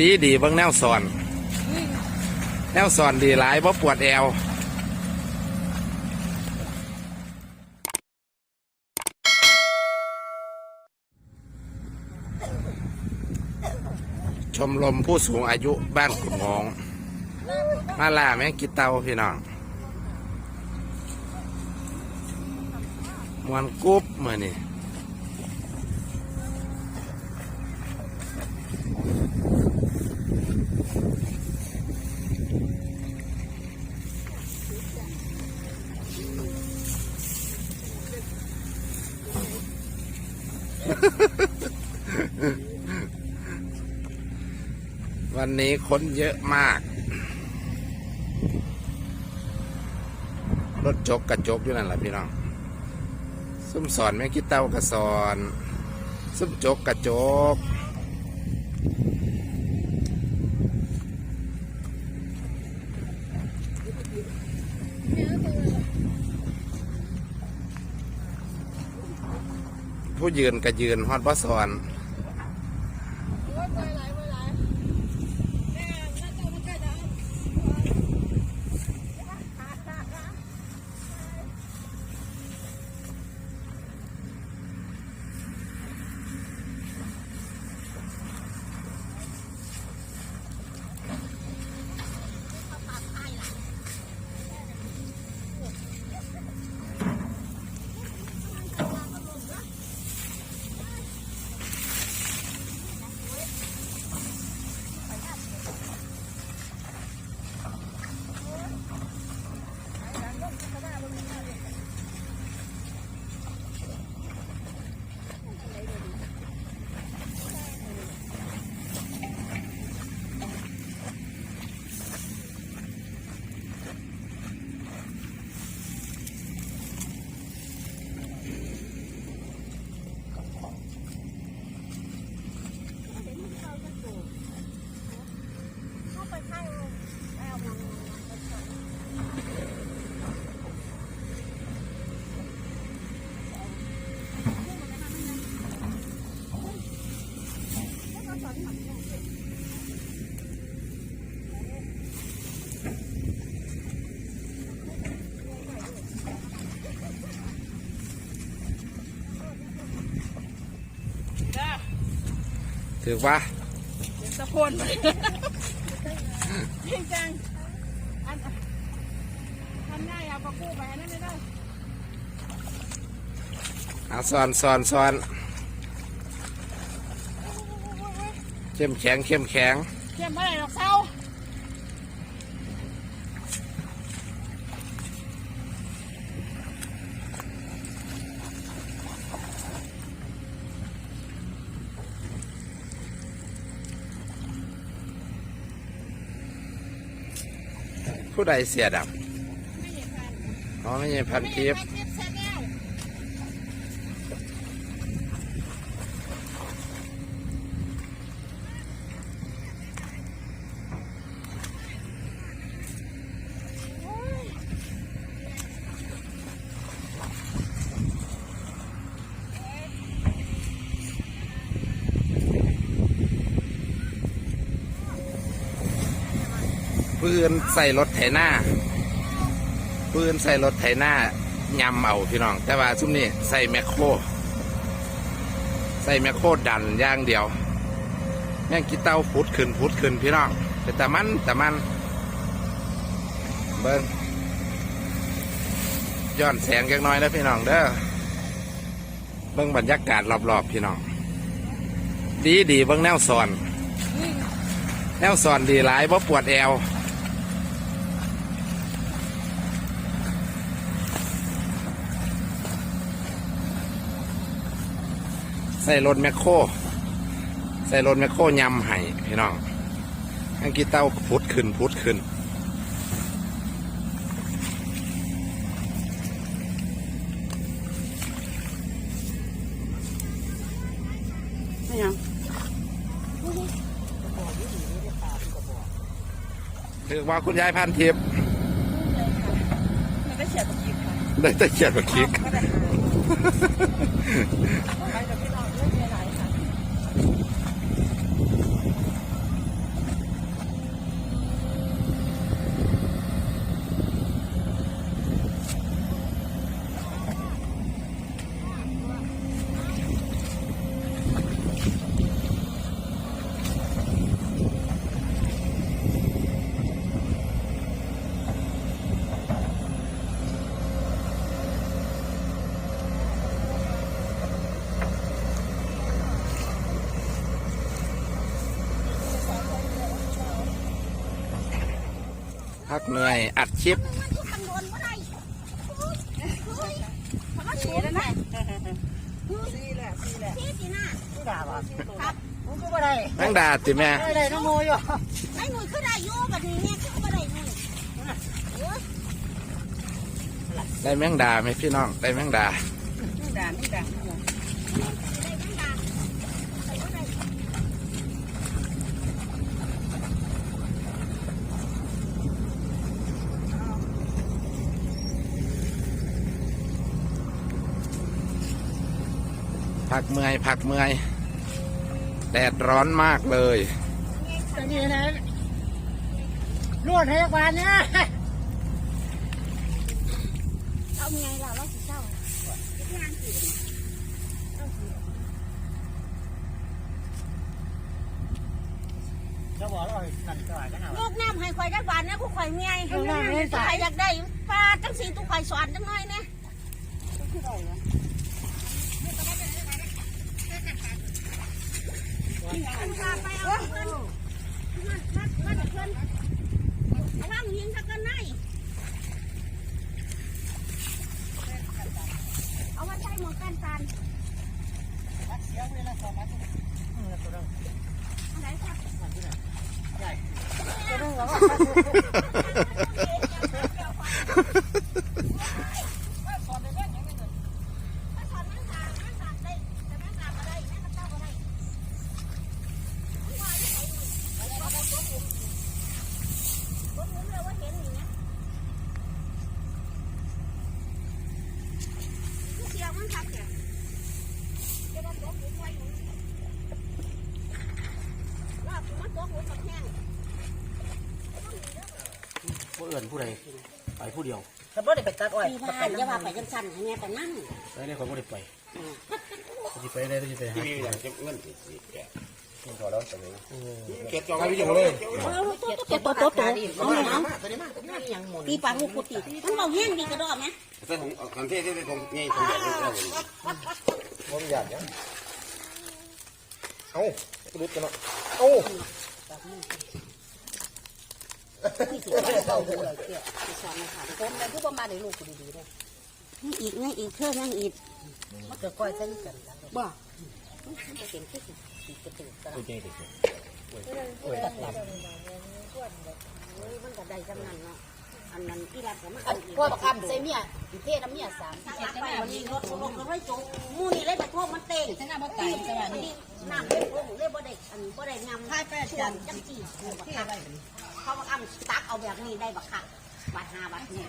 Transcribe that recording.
ดีดีเบิ่งแนวสอน แนวสอนดีหลายเพราะปวดแอวชมรมผู้สูงอายุบ้านกุดหงมาล่าแม่งกินเตาพี่น้องมวนกุ๊บมือนี่ วันนี้คนเยอะมาก รถจกกระจกอยู่นั่นแหละพี่น้องซุ่มสอนแม่กิดเต้ากระสอนซุ่มจกกระจกผู้ยืนก็ยืนฮอดบ่สอน ถือว่าสะพนจริงจังอันทำง่ายเอาปลากู้ไปอันนั้นไม่ได้เอาสอนสอนสอน เข้มแข็งเข้มแข็งเทียมเมื่อไหรอกเศร้าผู้ใดเสียดับอ๋อไม่ใช่ พันทิพย์แซ่บแล้ว ปืนใส่รถไถหน้าปืนใส่รถไถหน้ายำเอาพี่น้อง แต่ว่าซุมนี้ใส่แมคโคร ใส่แมคโครดันย่างเดียวแม่งกีเต้าพุดขึ้นพุดขึ้นพี่น้องแต่แต่มันแต่มันเบิ้งย้อนแสงจักน้อยนะพี่น้องเด้อเบิ้งบรรยากาศรอบๆพี่น้อง ดีดีเบิ้งแนวสอน แนวสอนดีหลายเพราะปวดแอว ส่รถแมคโครใส่รถแมคโครยำไห้พี่น้องอังกีเต้าพุดขึ้นพุดขึ้นไม่ยังถือว่าคุณยายพันทิพย์มันได้เฉียดตะกี้ค่ะได้แต่เขียนมาคิกก็ได้ค่ะไปกับพี่น้องเรื่องมีอะไรค่ะ พั กเหนื่อยอัดคลิปมันอยู่ทางโดนบ่ได้เฮ้ยเฮ้ยมันก็สูงแล้วนะซีแหละซีแหละที่สิน่ะผู้ด่าว่ะครับมึงก็บ่ได้แมงดาติแม่ไม่ได้น้องโมอยู่ไอ้หนุ่ยคือได้อยู่บัดนี้เนี่ยคือบ่ได้หนุ่ยเออได้แมงดาไหมพี่น้อง ได้แมงดามึงด่ามึงด่าได้ทั้งดาใส่บ่ได้ พักเมื่อยพักเมื่อยแดดร้อนมากเลยแต่นี่นะนวดให้กวานเนี่ยเอาไงล่ะเราสิเจ้าเฮ็ดงานสิเอาสิจะบอกเราสั่นกว่ากันเอาลูกน้ำให้ข่อยได้บานนะผู้ข่อยเมียให้ข่อยอยากได้ปลาจังสีตุข่อยสอนจังหน่อยเนี่ย พาไปเอาเงินมันมันมันเพิ่นเอาว่างยิงทักกันไหนเอามาใช้หมวกกันตันเสียเลาสองวันอืมตัวยอะไรครับใหญ่ตัวนั้นเหรอ ผู้อื่นผู้ใดไปผู้เดียวถ้าบ่ได้ไปตัดอ้อยปีผ่านอย่าว่าไปจังสั่นให้แม่ไปนั่งไปได้คนผู้ใดไปจะไปได้จะไปหาที่อยากเก็บเงินสิแกะพอแล้วตรงนี้เก็บจองให้พี่อยู่เลยเก็บตัวตัวตัวเอาหนาวตีปากลูกกูตีมันเราแห้งดีกระดอกไหมแต่ของของเทศที่เป็นของนี่ของใหญ่นี่ได้เลยผมอยากยังเอ้ารุดกันเนาะเอ้า ผมเลยคือประมาณนี้ลูกกูดีๆเลยนี่อีกนี่อีกเท่านั่งอีกมันจะก้อยใส่กันบ่เป็นคือสิกระตือกันตัวใหญ่เด็กตัดตัดมันก็ได้จำนั้นเนาะอันนั้นที่รักก็มันอันพ่อบักคำใส่เมียเทน้ำเมียสามถ้ารักไปวันนี้รถรถรถไฟจงมูนี่เลยแบบพวกมันเต่งชนะบ่ตายใช่ไหมนี่น้ำเป็นพวกเลยบ่ได้อันบ่ได้งำค่ายแปดช่วจันจังจีที่อะไร เขาบอกอ้ำตักเอาแบบนี้ได้บักคักบาทห้าบาทเนี่ย